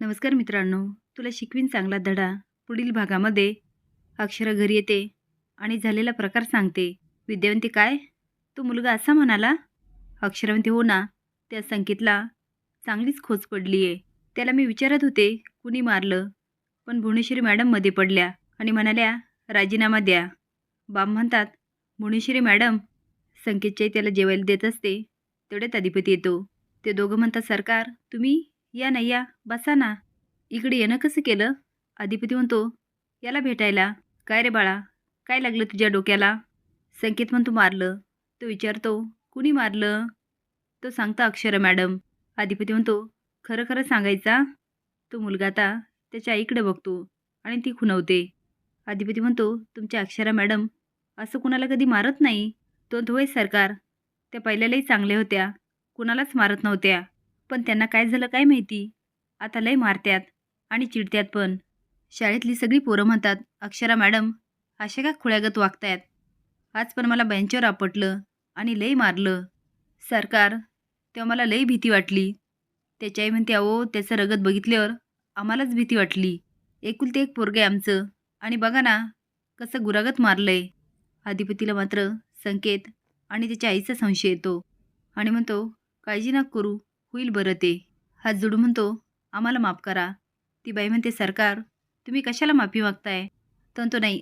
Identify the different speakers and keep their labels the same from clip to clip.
Speaker 1: नमस्कार मित्रांनो तुला शिकवीन चांगला धडा पुढील भागामध्ये. अक्षरं घरी येते आणि झालेला प्रकार सांगते. विद्यावंती काय? तो मुलगा असा म्हणाला? अक्षरवंती हो ना त्या संकेतला चांगलीच खोच पडली आहे त्याला मी विचारत होते कुणी मारलं? पण भुवनेश्वरी मॅडममध्ये पडल्या आणि म्हणाल्या राजीनामा द्या. बाम म्हणतात भुवनेश्वरी मॅडम संकेतच्याही त्याला जेवायला देत असते तेवढ्यात अधिपती येतो. ते दोघं म्हणतात सरकार तुम्ही? या ना या बसा ना. इकडे येणं कसं केलं? अधिपती म्हणतो याला भेटायला. काय रे बाळा? काय लागलं तुझ्या डोक्याला? संकेत म्हणतो मारलं. तो विचारतो कुणी मारलं? तो सांगता अक्षरा मॅडम. अधिपती म्हणतो खरं खरं सांगायचा? तो मुलगा आता त्याच्या आईकडे बघतो आणि ती खुणवते. अधिपती म्हणतो तुमच्या अक्षरा मॅडम असं कुणाला कधी मारत नाही? तो होय सरकार. त्या पहिल्यालाही चांगल्या होत्या. कुणालाच मारत नव्हत्या. पण त्यांना काय झालं काय माहिती? आता लय मारत्यात आणि चिडत्यात पण. शाळेतली सगळी पोरं म्हणतात अक्षरा मॅडम अशा का खुळ्यागत वागतायत? आज पण मला बेंचवर आपटलं आणि लय मारलं. सरकार तेव्हा मला लई भीती वाटली. त्याच्याही म्हणते अहो त्याचं रगत बघितल्यावर आम्हालाच भीती वाटली. एकुलते एक पोरगे आमचं. आणि बघा ना कसं गुरागत मारलंय. अधिपतीला मात्र संकेत आणि त्याच्या आईचा संशय येतो. आणि म्हणतो काळजी ना करू. होईल बरं ते. हात जुडू म्हणतो आम्हाला माफ करा. ती बाई म्हणते सरकार तुम्ही कशाला माफी मागताय? तर तो नाही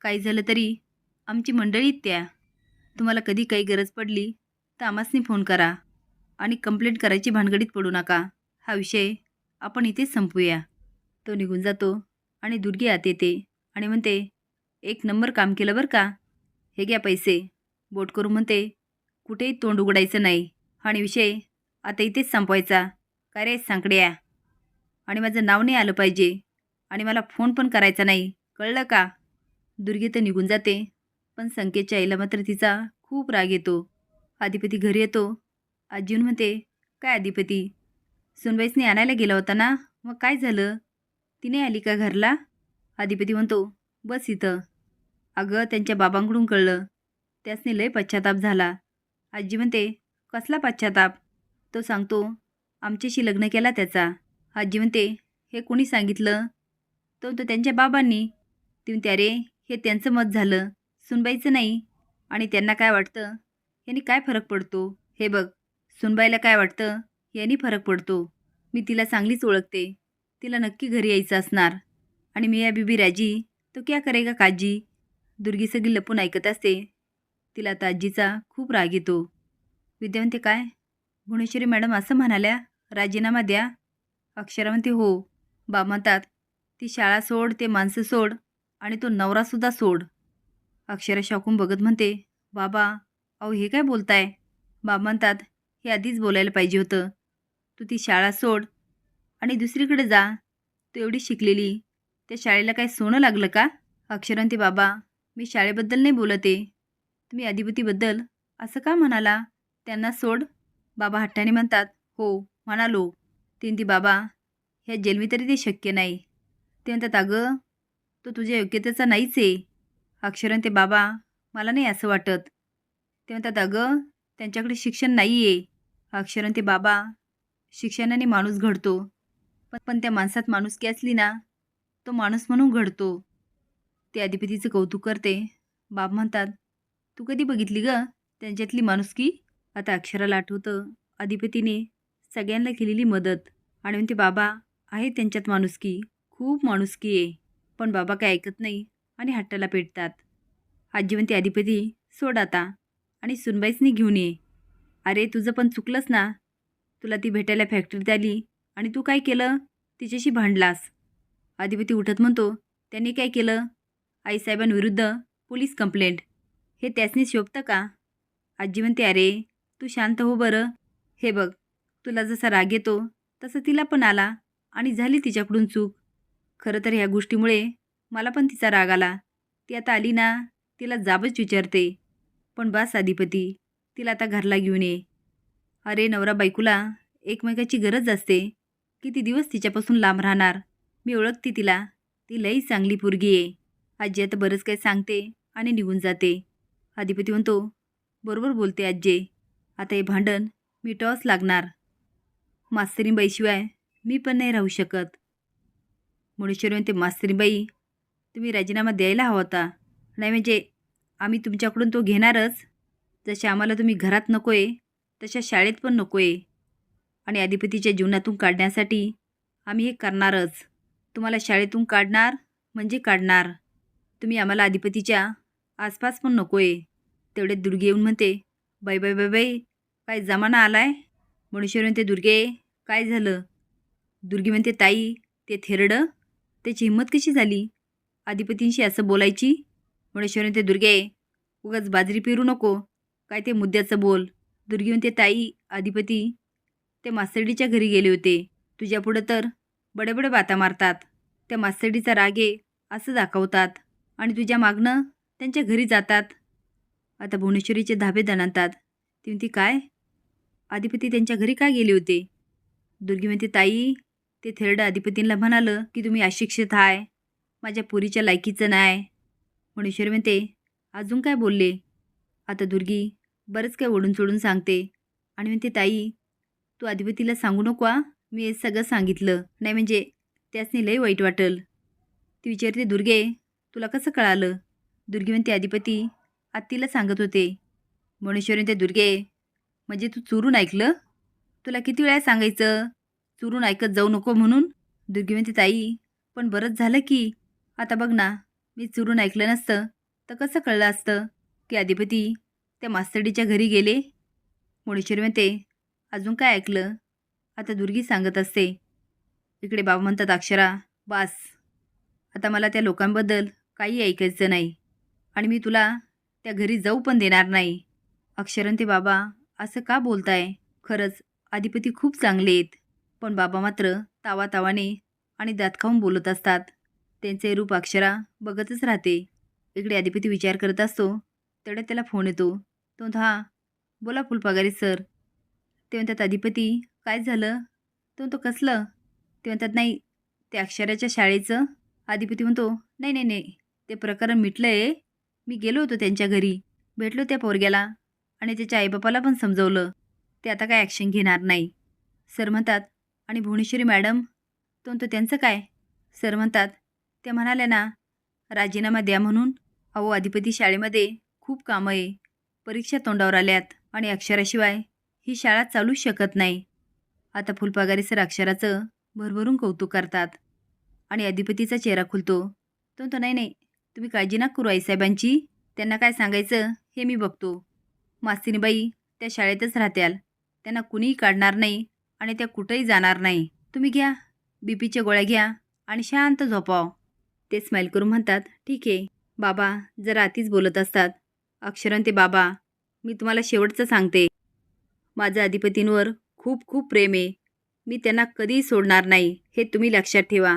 Speaker 1: काही झालं तरी आमची मंडळीत त्या तुम्हाला कधी काही गरज पडली तर आम्हासनी फोन करा आणि कंप्लेंट करायची भानगडीत पडू नका. हा विषय आपण इथेच संपूया. तो निघून जातो आणि दुर्गी आत येते आणि म्हणते एक नंबर काम केलं बरं का? हे घ्या पैसे. बोट करून म्हणते कुठेही तोंड उघडायचं नाही. आणि विषय आता इथेच संपवायचा. काय रे सांकड्या? आणि माझं नाव नाही आलं पाहिजे. आणि मला फोन पण करायचा नाही. कळलं का? दुर्गी तर निघून जाते. पण संकेतच्या आईला मात्र तिचा खूप राग येतो. अधिपती घरी येतो. आजीवन म्हणते काय अधिपती सुनबाईसने आणायला गेला होता ना? मग काय झालं? तिने आली का घरला? अधिपती म्हणतो बस इथं. अगं त्यांच्या बाबांकडून कळलं. त्यासने लय पश्चाताप झाला. आजी म्हणते कसला पश्चाताप? तो सांगतो आमच्याशी लग्न केला त्याचा. आजी म्हणते हे कोणी सांगितलं? तो तो त्यांच्या बाबांनी. ती म्हणते अरे हे त्यांचं मत झालं. सुनबाईचं नाही. आणि त्यांना काय वाटतं? यांनी काय फरक पडतो? हे बघ सुनबाईला काय वाटतं? यांनी फरक पडतो. मी तिला चांगलीच ओळखते. तिला नक्की घरी यायचं असणार. आणि मी या बीबी राजी. तो क्या करेगा काजी? दुर्गी सगळी लपून ऐकत असते. तिला आता आजीचा खूप राग येतो. विद्यावंते काय? भुवनेश्वरी मॅडम असं म्हणाल्या राजीनामा द्या. अक्षरा म्हणते हो. बा म्हणतात ती शाळा सोड ते माणसं सोड आणि तो नवरासुद्धा सोड. अक्षरा शॉकून बघत म्हणते बाबा अहो हे काय बोलताय? बाबा म्हणतात हे आधीच बोलायला पाहिजे होतं. तू ती शाळा सोड आणि दुसरीकडे जा. तू एवढी शिकलेली. त्या शाळेला काय सोनं लागलं का? अक्षरांती बाबा मी शाळेबद्दल नाही बोलते. तुम्ही अधिपतीबद्दल असं का म्हणाला? त्यांना सोड. बाबा हट्टाने म्हणतात हो म्हणालो. तीन ती बाबा ह्या जेलमी तरी ते शक्य नाही. ते म्हणतात अगं तो तुझ्या योग्यतेचा नाहीच आहे. अक्षरन ते बाबा मला नाही असं वाटत. ते म्हणतात अगं त्यांच्याकडे शिक्षण नाही आहे अक्षरन ते बाबा शिक्षणाने माणूस घडतो. पण पण त्या माणसात माणुसकी असली ना तो माणूस म्हणून घडतो. ते अधिपतीचं कौतुक करते. बाब म्हणतात तू कधी बघितली ग त्यांच्यातली माणुसकी? आता अक्षराला आठवतं. अधिपतीने सगळ्यांना केलेली मदत. आणि म्हणते बाबा आहे त्यांच्यात माणुसकी. खूप माणुसकी आहे. पण बाबा काय ऐकत नाही आणि हट्टाला पेटतात. आजी म्हणते अधिपती सोड आता. आणि सुनबाईसनी घेऊन ये. अरे तुझं पण चुकलंच ना. तुला ती भेटायला फॅक्टरीत आली. आणि तू काय केलं? तिच्याशी भांडलास. अधिपती उठत म्हणतो त्यांनी काय केलं? आईसाहेबांविरुद्ध पोलीस कंप्लेंट. हे त्यासनी शोभतं का? आजी म्हणते अरे तू शांत हो बरं. हे बघ तुला जसा राग येतो तसं तिला पण आला आणि झाली तिच्याकडून चूक. खरं तर ह्या गोष्टीमुळे मला पण तिचा राग आला. ती आता आली ना तिला जाबच विचारते. पण बास अधिपती तिला आता घरला घेऊन ये. अरे नवरा बायकोला एकमेकाची गरज असते. किती दिवस तिच्यापासून लांब राहणार? मी ओळखते तिला. ती लई चांगली पोरगी आहे. आजी आता बरंच काही सांगते आणि निघून जाते. अधिपती म्हणतो बरोबर बोलते आज्जे. आता हे भांडण मिटावंच लागणार. मास्तरीबाईशिवाय मी पण नाही राहू शकत. मुळेश्वरी ते मास्तरीबाई तुम्ही राजीनामा द्यायला हवा होता. नाही म्हणजे आम्ही तुमच्याकडून तो घेणारच. जसे आम्हाला तुम्ही घरात नको आहे तशा शाळेत पण नको आहे आणि अधिपतीच्या जीवनातून काढण्यासाठी आम्ही हे करणारच. तुम्हाला शाळेतून काढणार म्हणजे काढणार. तुम्ही आम्हाला अधिपतीच्या आसपास पण नको आहे तेवढे दुर्गे येऊन म्हणते बाई बाई बाई बाई काय जमाना आलाय? मुळेश्वरी म्हणते दुर्गे काय झालं? दुर्गी म्हणते ताई ते थेरडं त्याची हिंमत कशी झाली? अधिपतींशी असं बोलायची? मुळेश्वरी म्हणते दुर्गे उगाच बाजरी पेरू नको काय ते मुद्द्याचं बोल. दुर्गी म्हणते ताई अधिपती ते मास्तर्डीच्या घरी गेले होते. तुझ्या पुढं तर बडे बडे बाता मारतात. त्या मास्तरडीचा रागे असं दाखवतात. आणि तुझ्या मागणं त्यांच्या घरी जातात. आता भुवनेश्वरीचे धाबे दणातात. ती म्हणते काय? अधिपती त्यांच्या घरी का गेले होते? दुर्गी म्हणते ताई ते थेरडं अधिपतींना म्हणालं की तुम्ही अशिक्षित आहे माझ्या पुरीच्या लायकीचं नाही भुवनेश्वरी म्हणते अजून काय बोलले? आता दुर्गी बरंच काय ओढून सोडून सांगते. आणि म्हणते ताई तू अधिपतीला सांगू नको मी हे सगळं सांगितलं. नाही म्हणजे त्यासनी लई वाईट वाटल. ती विचारते दुर्गे तुला कसं कळालं? दुर्गी म्हणते अधिपती आत्तीला सांगत होते भुवनेश्वरी ते दुर्गे म्हणजे तू चुरून ऐकलं? तुला किती वेळा सांगायचं चुरून ऐकत जाऊ नको म्हणून? दुर्गे म्हणते ताई पण बरंच झालं की. आता बघ ना मी चुरून ऐकलं नसतं तर कसं कळलं असतं की अधिपती त्या मास्तडीच्या घरी गेले? मुणेश्वरी म्हणते अजून काय ऐकलं? आता दुर्गी सांगत असते. इकडे बाबा म्हणतात अक्षरा बास. आता मला त्या लोकांबद्दल काही ऐकायचं नाही आणि मी तुला त्या घरी जाऊ पण देणार नाही. अक्षरंते बाबा असं का बोलताय? खरंच अधिपती खूप चांगले आहेत. पण बाबा मात्र तावा तावाने आणि दात खाऊन बोलत असतात. त्यांचे रूप अक्षरा बघतच राहते. इकडे अधिपती विचार करत असतो. तेवढ्यात त्याला फोन येतो. तो हा बोला फुलपगारी सर ते म्हणतात अधिपती काय झालं? तो म्हणतो कसलं? ते म्हणतात नाही ते अक्षराच्या शाळेचं. अधिपती म्हणतो नाही नाही नाही ते प्रकरण मिटलं आहे मी गेलो होतो त्यांच्या घरी. भेटलो त्या पोरग्याला आणि त्याच्या आईबापाला पण समजवलं. ते आता काय ॲक्शन घेणार नाही. सर म्हणतात आणि भुवनेश्वरी मॅडम तो त्यांचं काय? सर म्हणतात त्या म्हणाल्या ना राजीनामा द्या म्हणून अहो अधिपती शाळेमध्ये खूप कामं आहे. परीक्षा तोंडावर आल्यात आणि अक्षराशिवाय ही शाळा चालूच शकत नाही. आता फुलपागारी सर अक्षराचं भरभरून कौतुक करतात आणि अधिपतीचा चेहरा खुलतो. तो तो नाही नाही तुम्ही काळजी ना करू आईसाहेबांची. त्यांना काय सांगायचं हे मी बघतो. मास्तिनीबाई त्या शाळेतच राहत्याल. त्यांना कुणीही काढणार नाही आणि त्या कुठंही जाणार नाही. तुम्ही घ्या बीपीच्या गोळ्या घ्या आणि शांत झोपाव. ते स्माईल करून म्हणतात ठीक आहे बाबा जरा आतीच बोलत असतात. अक्षरन ते बाबा मी तुम्हाला शेवटचं सांगते. माझं अधिपतींवर खूप खूप प्रेम आहे. मी त्यांना कधीही सोडणार नाही. हे तुम्ही लक्षात ठेवा.